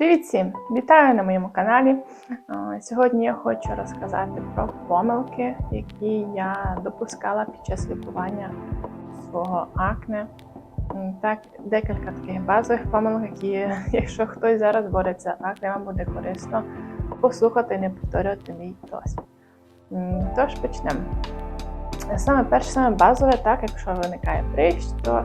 Привіт всім! Вітаю на моєму каналі. Е, Сьогодні я хочу розказати про помилки, які я допускала під час лікування свого акне. Так, декілька таких базових помилок, які, якщо хтось зараз бореться з акне, вам буде корисно послухати і не повторювати мій досвід. Тож почнемо. Саме перше, саме базове, так, якщо виникає прищ, то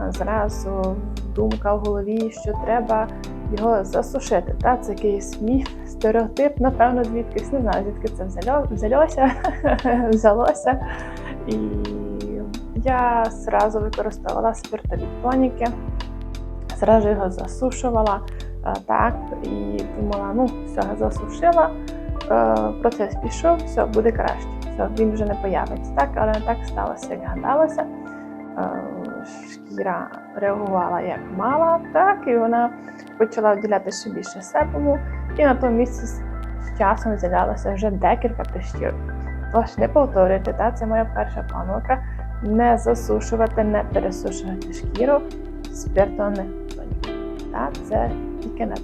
е, зразу думка в голові, що треба його засушити. Та? Це якийсь міф, стереотип, напевно, звідкись не знаю, звідки це взяло, взялося, взялося. І я зразу використовувала спиртові тоніки, зразу його засушувала. е, Так, і думала, ну, все, засушила, е, процес пішов, все, буде краще, все, він вже не появиться. Так, але так сталося, як гадалося. Е, реагувала як мала, так, і вона почала виділяти ще більше себуму, і на тому місці з часом з'являлося вже декілька прищів. Тож не повторюйте, та, це моя перша помилка. Не засушувати, не пересушувати шкіру спиртовими тоніками. Та, це тільки на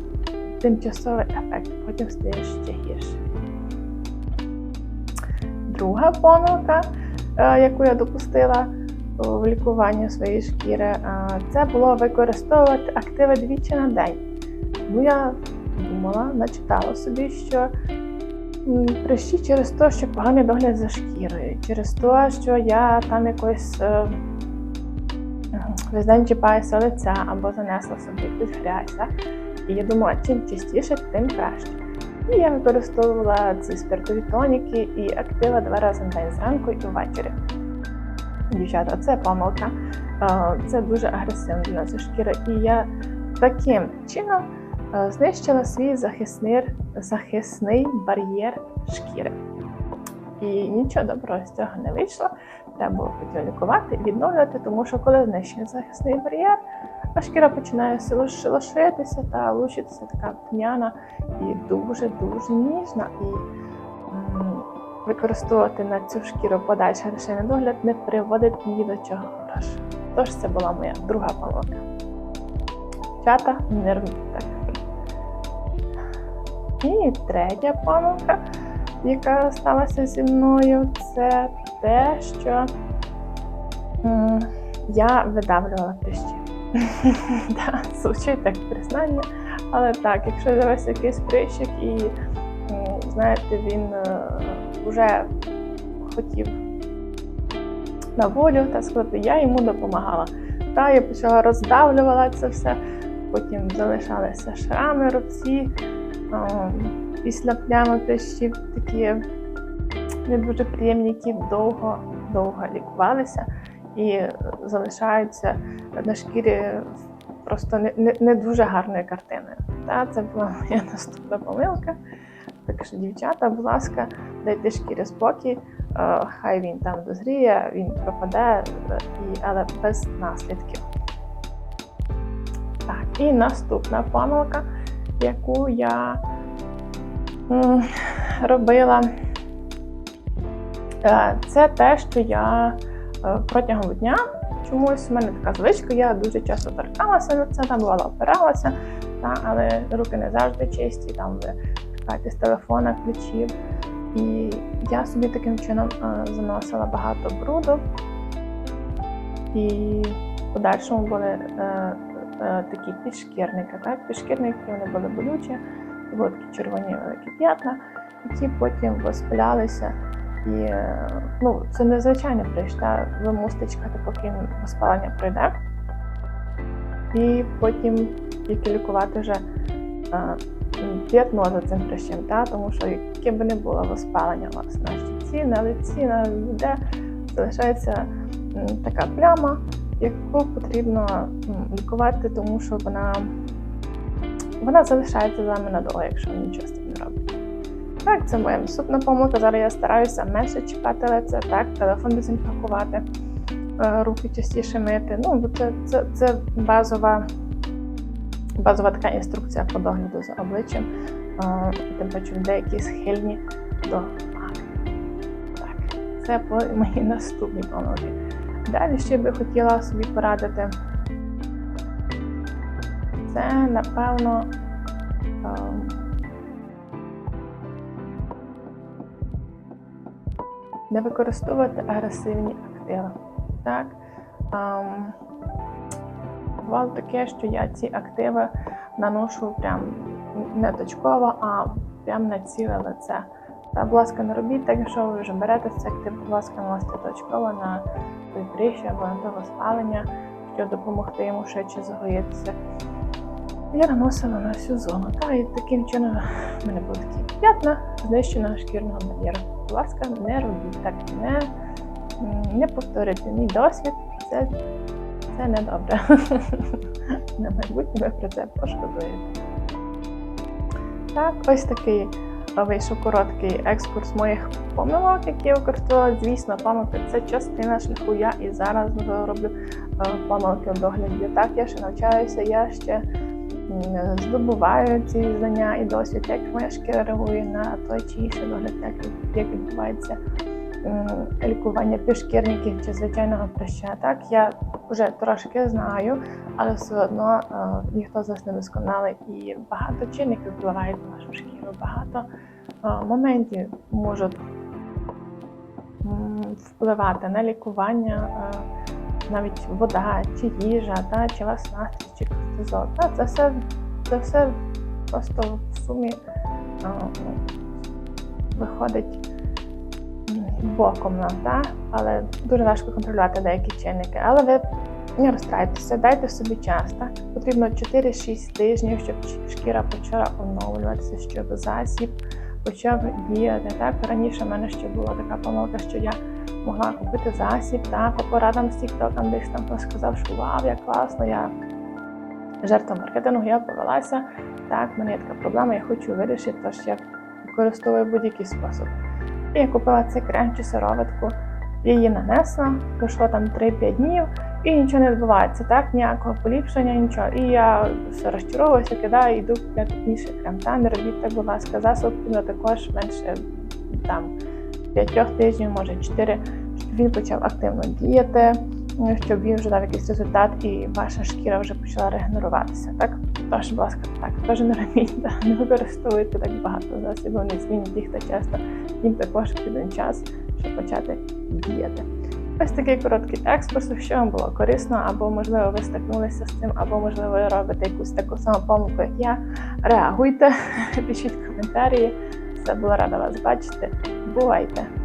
тимчасовий ефект, потім стає ще гірше. Друга помилка, е, яку я допустила в лікуванні своєї шкіри, це було використовувати активи двічі на день. Ну, я думала, начитала собі, що прищі через те, що поганий догляд за шкірою, через те, що я там якось е, весь день чіпаюся лиця або занесла собі якусь грязь. І я думала, чим частіше, тим краще. І я використовувала ці спиртові тоніки і активи два рази на день зранку і ввечері. Дівчата, це помилка. Е, Це дуже агресивно для нашої шкіри. І я таким чином е, знищила свій захисний, захисний бар'єр шкіри. І нічого доброго з цього не вийшло. Треба було лікувати відновлювати, тому що коли знищений захисний бар'єр, а шкіра починає силош- лошитися та лучитися така пняна і дуже-дуже ніжна. І використовувати на цю шкіру подальший рішення догляд не приводить ні до чого хорошого. Тож це була моя друга помилка. Чата не так. І третя помилка, яка сталася зі мною, це те, що я видавлювала прищі. Так, Звучить як признання, але так, якщо з'явився якийсь прищик і знаєте, він вже хотів на волю, так сказати, я йому допомагала. Та я почала роздавлювала це все, потім залишалися шрами, рубці, а, після плями прищів такі не дуже приємні, які довго довго лікувалися і залишаються на шкірі просто не, не, не дуже гарною картиною. Та, це була моя наступна помилка. Так що, дівчата, будь ласка, дайте шкірі спокій, е, хай він там дозріє, він пропаде, але без наслідків. Так, і наступна помилка, яку я робила, е, це те, що я е, протягом дня чомусь у мене така звичка, я дуже часто торкалася на це, там бувало опиралася, та, але руки не завжди чисті, там ви з телефона, ключів. І я собі таким чином е, заносила багато бруду. І в подальшому були е, е, такі підшкірники. Так? Підшкірники вони були болючі, були такі червоні великі п'ятна, які потім воспалялися. І ну, це незвичайний прищ, та ви мусите чекати, поки воспалення пройде. І потім тільки лікувати вже п'ятно за цим прищем, та? тому що яке б не було воспалення у вас на щиці, на лиці, на де залишається така пляма, яку потрібно лікувати, тому що вона, вона залишається з вами надовго, якщо ви нічого з цим не робите. Так, це моя наступна помилка. Зараз я стараюся менше чіпати лице, так, телефон дезінфікувати, е, руки частіше мити. Ну, це, це, це базова, базова така інструкція по догляду за обличчям. Тим паче деякі схильні до акне. Так, це мої наступні помилки. Далі ще би хотіла собі порадити. Це, напевно, ем, не використовувати агресивні активи. Так? Бувало таке, що я ці активи наношу прям не точково, а прям на ціле лице. Та, будь ласка, не робіть так, якщо ви вже берете цей актив, будь ласка, наносите точково на прищі або на спалення, щоб допомогти йому швидше загоїтися. Я наносила на всю зону. Та і таким чином в мене були такі п'ятна знищеного шкірного бар'єру. Будь ласка, не робіть так, не, не повторюйте мій досвід. Це, це не добре. На майбутнє ви про це пошкодуєте. Так, ось такий вийшов короткий екскурс моїх помилок, які я використовувала. Звісно, помилки це частина шляху. Я і зараз роблю е, помилки в догляді. Так, я ще навчаюся, я ще здобуваю ці знання і досвід, як моя шкіра реагує на той чи інший догляд, як, відбувається лікування півшкірників чи звичайного прища. Так, я вже трошки знаю, але все одно е, ніхто з нас не досконалий і багато чинників впливають на нашу шкіру. Багато е, моментів можуть впливати на лікування. е, навіть вода, чи їжа, та, чи вас настрій, чи кортизол. Та, це, все, це все просто в сумі а, виходить боком нам, та? але дуже важко контролювати деякі чинники. Але ви не розстраюйтеся, дайте собі час. Так? Потрібно 4-6 тижнів, щоб шкіра почала оновлюватися, щоб засіб почав діяти. Так? Раніше в мене ще була така помилка, що я могла купити засіб, та по порадам з TikTok десь там сказав, що вау, як класно, я жертва маркетингу, я повелася. Так, в мене є така проблема, я хочу вирішити, тож я використовую будь-який спосіб. І я купила цей крем чи сироватку, її нанесла, пройшло там 3-5 днів, і нічого не відбувається, так, ніякого поліпшення, нічого. І я все розчаровуюся, кидаю, йду купляти інший крем. Та не робіть так, будь ласка, засоб потрібно також менше там 5 тижнів, може 4, щоб він почав активно діяти, ну, щоб він вже дав якийсь результат і ваша шкіра вже почала регенеруватися. Так? Тож, будь ласка, так, теж не робіть, не використовуйте так багато засобів, не змініть їх та часто. Їм також потрібен час, щоб почати діяти. Ось такий короткий екскурс, якщо вам було корисно, або можливо ви стикнулися з цим, або можливо ви робите якусь таку саму помилку, як я. Реагуйте, пишіть коментарі. Все була рада вас бачити. Бувайте!